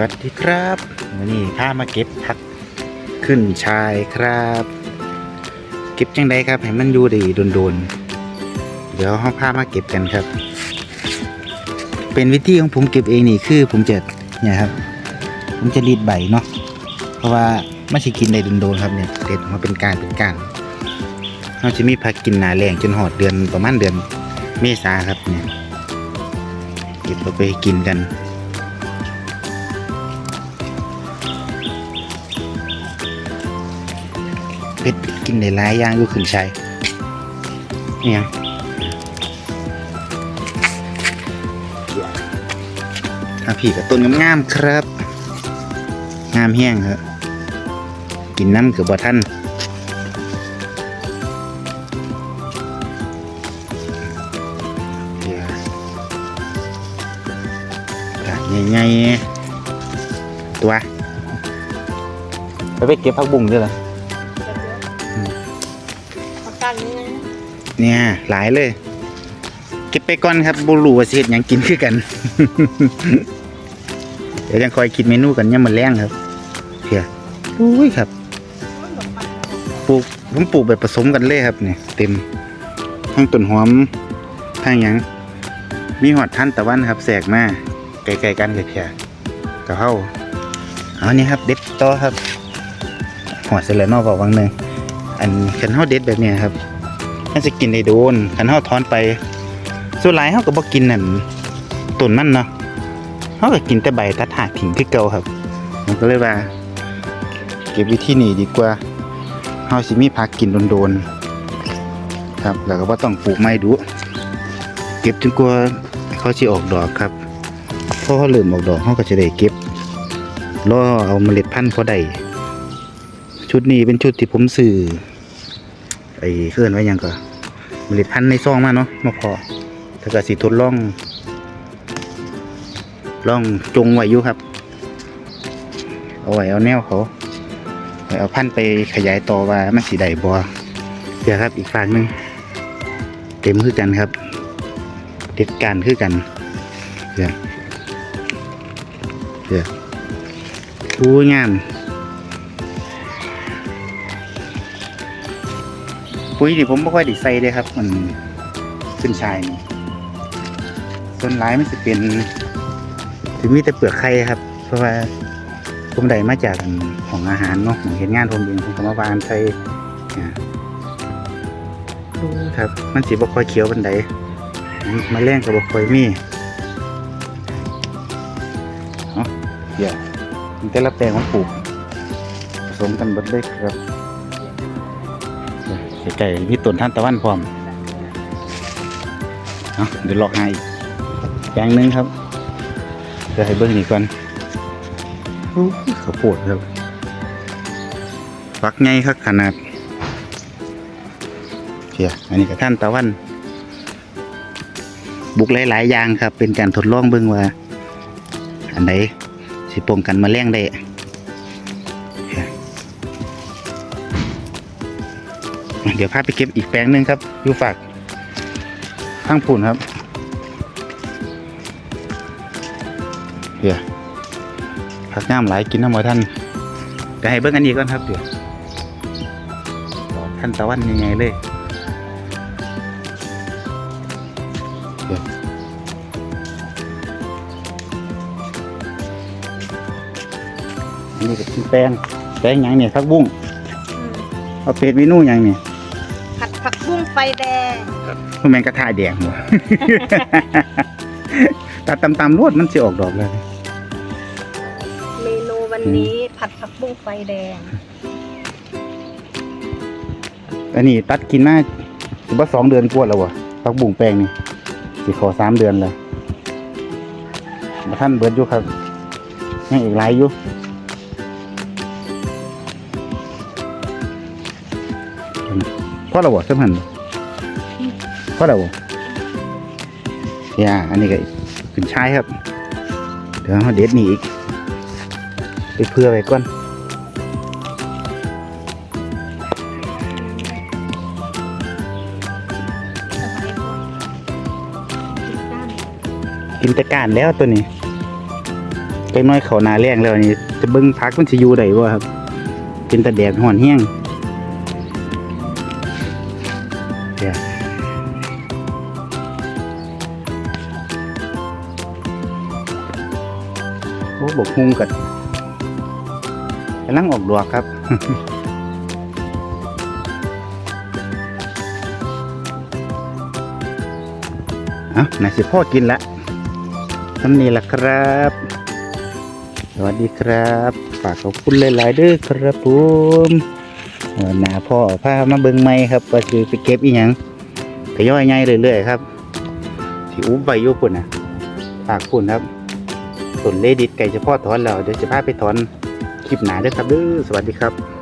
วัสดีครับวันนี้พามาเก็บผักขึ้นชายครับ เก็บจังไดครับให้มันอยู่ดีโดนๆเดี๋ยวเราพามาเก็บกันครับ เป็นวิธีของผมเก็บเองนี่คือ ผมจะเนี่ยครับ ผมจะรีดใบเนาะเพราะว่าไม่ใช่กินได้โดนๆครับเนี่ยเด็ดมาเป็นการเป็นการเราจะมีผักกินหนาแรงจนหอดเดือนประมาณเดือนเมษาครับเนี่ยเก็บเอาไปกินกัน เป็ดกินได้หลายอย่างอยู่ขึ้นชัยเนี่ยอาพี่กับต้นงามๆครับ งามแห้งครับกินน้ำเกือบบ่ท่านเยวกาดใหญ่ๆตัว ไปไปเก็บผักบุ้งด้วยเหรอ เนี่ยหลายเลย เก็บไปก่อนครับบูรูว่าสิเฮ็ดยังกินคือกัน เดี๋ยวยังคอยคิดเมนูกันย่ามมันแรงครับเพียอุ้ยครับปลูกผมปลูกแบบผสมกันเลยครับเนี่ยเต็มทั้งต้นหอมทั้งหยังมีหอดท่านตะวันครับแสกมาไกลๆกันเลยเพียกะเพราเอานี่ครับเด็ดต่อครับหอดเสร็จแล้วนอกบอกวังหนึ่งอันขันเฮาเด็ดแบบเนี้ยครับ มันจะกินได้โดนคันเฮาถอนไปส่วนหลายเฮาก็บ่กินนั่นต้นมันเนาะเฮาก็กินแต่ใบตัดหากทิ้งคือเก่าครับผมก็เลยว่า เก็บวิธีนี้ดีกว่าเฮาสิมีผักกินโดนๆครับ แล้วก็บ่ต้องปลูกไม้ดุเก็บจนกว่าเขาสิออกดอกครับพอเขาเริ่มออกดอกเฮาก็จะได้เก็บรอเอาเมล็ดพันธุ์พอได้ชุดนี้เป็นชุดที่ผมซื้อไอ้เคลื่อนไว้ยังก็ เมล็ดพันธุ์ในซองมาเนาะมาพอถ้าก็สิทดลองลองจงไว้อยู่ครับ เอาไว้เอาแนวเขาไว้เอาพันธุ์ไปขยายต่อว่ามันสีได้บ่เดี๋ยวครับอีกฝั่งหนึงเต็มคือกันครับ เด็ดการคือกันเดี๋ยวเดี๋ยวอู้งาม ปุ๋ยนี่ผมไม่ค่อยได้ใส่เลยครับ มันขึ้นชายนี่ส่วนร้ายมันจะเป็นถึงมีแต่เปลือกไข่ครับ เพราะว่าผมได้มาจากของอาหารเนาะผมเห็นงานผมเองผมก็มาวานใส่เนี่ยดูครับ มันสีบ่ค่อยเขียวบันไดมาแรงกับบ่ค่อยมีเนาะเดี๋ยวมันแต่ละแปลงของปลูกผสมกันหมดเลยครับ ไก่มีต้นท่านตะวันพร้อมเอาเดี๋ยวลอกให้อีกแปลงหนึงครับเดี๋ยวให้เบิ้งนี่ก่อนเข้าวโพดครับฟักไงครับขนาดเชียอันนี้กับท่านตะวัน บุกหลายๆอย่างครับ เป็นการทดลองเบิ้งว่า อันไหนสิป้องกันแมลงได้ เดี๋ยวพาไปเก็บอีกแปลงหนึ่งครับอยู่ฝากข้างผุนครับเดี๋ยวผักน้ำหลายกินน้ำหมอท่านก็ให้เบิ้งอันนี้ก่อนครับเดี๋ยวดอกท่านตะวันยังไงเลยเดี๋ยวอันนี้ก็เป็นแปลงแปลงหยังเนี่ยครับบุ้งอืมเอาเป็ดเมนูหยังเนี่ยผัดผักบุ้ งไฟแดงมันแมงกระทาแดงหัวตัดตำๆรวดมันจะออกดอกเลยเมนูวันนี้ผัดผักบุ้งไฟแดง อันนี้ตัดกินมาถือว่าสองเดือนกว่าแล้ววะพักบุ่งแปลงนี่สิขอสามเดือนเลยมาท่านเบิดอยู่ครับยังอีกหลายอยู่พ่ อเราบ่สำคัญพ่อเราบ่อย่าอันนี้ก็ขึ้นชายครับ เดี๋ยวเราเด็ดนี่อีก ไปเพื่อไว้ก่อนกินต่ก้านแล้วตัวนี้จักหน้อยเขานาแรงแล้วนี่จะเบิ่งพักมันสิอยู่ได้บ่ครับ เป็นตะแดดห่อนแห้ง เดี๋ยโอ้บกฮุงกัดกำลังออกดอกครับเอาน่าสิพ่อกินละทำนี่ละครับ สวัสดีครับ ฝากขอบคุณหลายๆเด้อครับผม หนาพ่อพามาเบิ่งไม้ครับก็คือไปเก็บอีหยังก็ย่อยง่ายเรื่อยๆครับที่อุ้มใบยุปุ่นนะฝากปุ่นครับส่วนเลดิตไก่เฉพาะถอนแล้วเดี๋ยวจะพาไปถอนคลิปหนาด้อครับด้อสวัสดีครับ